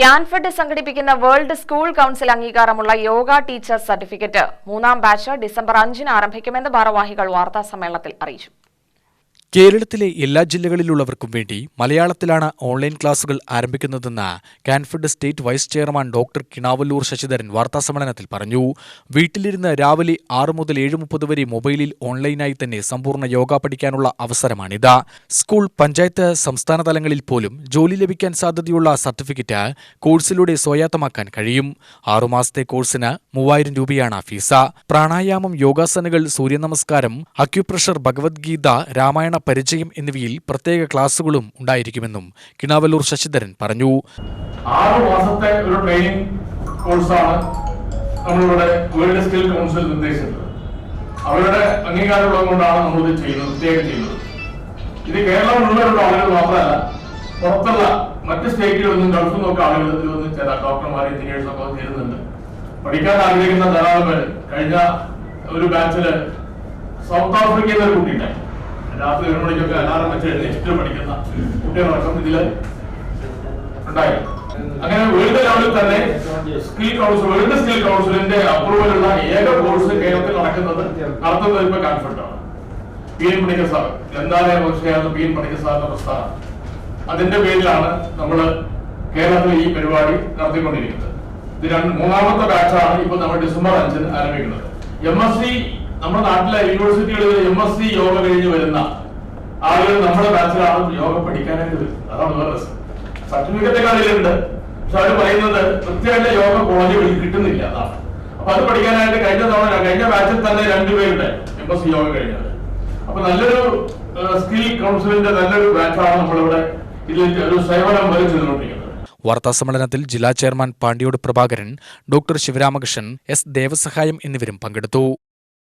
ക്യാൻഫെഡ് സംഘടിപ്പിക്കുന്ന world school council അംഗീകാരമുള്ള yoga teacher certificate. മൂന്നാം ബാച്ച് ഡിസംബർ അഞ്ചിന് ആരംഭിക്കുമെന്ന് ഭാരവാഹികൾ വാർത്താ സമ്മേളനത്തിൽ അറിയിച്ചു. കേരളത്തിലെ എല്ലാ ജില്ലകളിലുള്ളവർക്കും വേണ്ടി മലയാളത്തിലാണ് ഓൺലൈൻ ക്ലാസുകൾ ആരംഭിക്കുന്നതെന്ന് KANFED state vice chairman doctor Kinavallur Sasidharan വാർത്താസമ്മേളനത്തിൽ പറഞ്ഞു. വീട്ടിലിരുന്ന് രാവിലെ ആറ് മുതൽ ഏഴ് മുപ്പത് വരെ മൊബൈലിൽ ഓൺലൈനായി തന്നെ സമ്പൂർണ യോഗ പഠിക്കാനുള്ള അവസരമാണിത്. സ്കൂൾ പഞ്ചായത്ത് സംസ്ഥാന തലങ്ങളിൽ പോലും ജോലി ലഭിക്കാൻ സാധ്യതയുള്ള സർട്ടിഫിക്കറ്റ് കോഴ്സിലൂടെ സ്വായത്തമാക്കാൻ കഴിയും. ആറുമാസത്തെ കോഴ്സിന് മൂവായിരം രൂപയാണ് ഫീസ്. പ്രാണായാമം യോഗാസനകൾ സൂര്യനമസ്കാരം അക്യുപ്രഷർ ഭഗവത്ഗീത രാമായണ പരിചയം എന്നിവയിൽ പ്രത്യേക ക്ലാസുകളും ഉണ്ടായിരിക്കുമെന്നും കിണാവല്ലൂർ ശശിധരൻ പറഞ്ഞു. മാസത്തെ ഒരു ട്രെയിനിങ് കോഴ്സാണ് നമ്മളിവിടെ വേൾഡ് സ്കിൽ കൗൺസിൽ നിർദ്ദേശിച്ചത്. അവരുടെ അംഗീകാരമുള്ളത് കൊണ്ടാണ് നമ്മളിത് ചെയ്യുന്നത് പ്രത്യേകം ചെയ്യുന്നത്. ഇത് ആളുകൾ മാത്രമല്ല പുറത്തുള്ള മറ്റ് നിന്നും ഗൾഫിൽ ആളുകൾ ഇതിൽ വന്ന് ചില ഡോക്ടർമാർ ചേരുന്നുണ്ട്. പഠിക്കാൻ ആഗ്രഹിക്കുന്ന ധാരാളം പേര്. കഴിഞ്ഞ ഒരു ബാച്ചിൽ സൗത്ത് ആഫ്രിക്കയിൽ ഒരു കുട്ടിയുണ്ടായി. രാത്രി ഒരു മണിക്കൊക്കെ അലാറം വെച്ച് എഴുന്നേറ്റ് പഠിക്കുന്ന കുട്ടികളടക്കം ഇതിൽ ഉണ്ടായി. അങ്ങനെ വേൾഡ് ലെവലിൽ തന്നെ സ്കിൽ കൗൺസിൽ വേൾഡ് സ്കിൽ കൗൺസിലിന്റെ അപ്രൂവലുള്ള ഏക കോഴ്സ് കേരളത്തിൽ നടക്കുന്നത് നടത്തുന്നത് ഇപ്പൊ കൺഫർട്ട് ആണ്. പി എൻ പണിക്കർ സാർ ഗ്രന്ഥാലയ പക്ഷേയാണ് പി എൻ പണിക്കർ സാറിന്റെ പ്രസ്ഥാനം. അതിന്റെ പേരിലാണ് നമ്മൾ കേരളത്തിൽ ഈ പരിപാടി നടത്തിക്കൊണ്ടിരിക്കുന്നത്. ഇത് രണ്ട് മൂന്നാമത്തെ ബാച്ചാണ് ഇപ്പൊ നമ്മൾ ഡിസംബർ അഞ്ചിന് ആരംഭിക്കുന്നത്. എം എസ് സി നമ്മുടെ നാട്ടിലെ യൂണിവേഴ്സിറ്റികളിൽ എം എസ് സി യോഗ കഴിഞ്ഞ് വരുന്ന ആളുകൾ നമ്മുടെ ബാച്ചിലാണ് യോഗ പഠിക്കാനായിട്ട് വരുന്നത് അതാണ് വേറെ രസം സർട്ടിഫിക്കറ്റ് പക്ഷെ അവർ പറയുന്നത് കൃത്യമായിട്ട് യോഗ കോളേജുകളിൽ കിട്ടുന്നില്ല അതാണ് അപ്പൊ അത് പഠിക്കാനായിട്ട് കഴിഞ്ഞ തവണ കഴിഞ്ഞ ബാച്ചിൽ തന്നെ രണ്ടുപേരുണ്ട് എം എസ് സി യോഗ കഴിഞ്ഞത് അപ്പൊ നല്ലൊരു സ്കിൽ കൗൺസിലിന്റെ നല്ലൊരു ബാച്ചാണ് നമ്മളിവിടെ ഇതിൽ ഒരു സേവനം വരെ ചെയ്തുകൊണ്ടിരിക്കുന്നത്. വാർത്താസമ്മേളനത്തിൽ ജില്ലാ ചെയർമാൻ പാണ്ടിയോട് പ്രഭാകരൻ ഡോക്ടർ ശിവരാമകൃഷ്ണൻ എസ് ദേവസഹായം എന്നിവരും പങ്കെടുത്തു.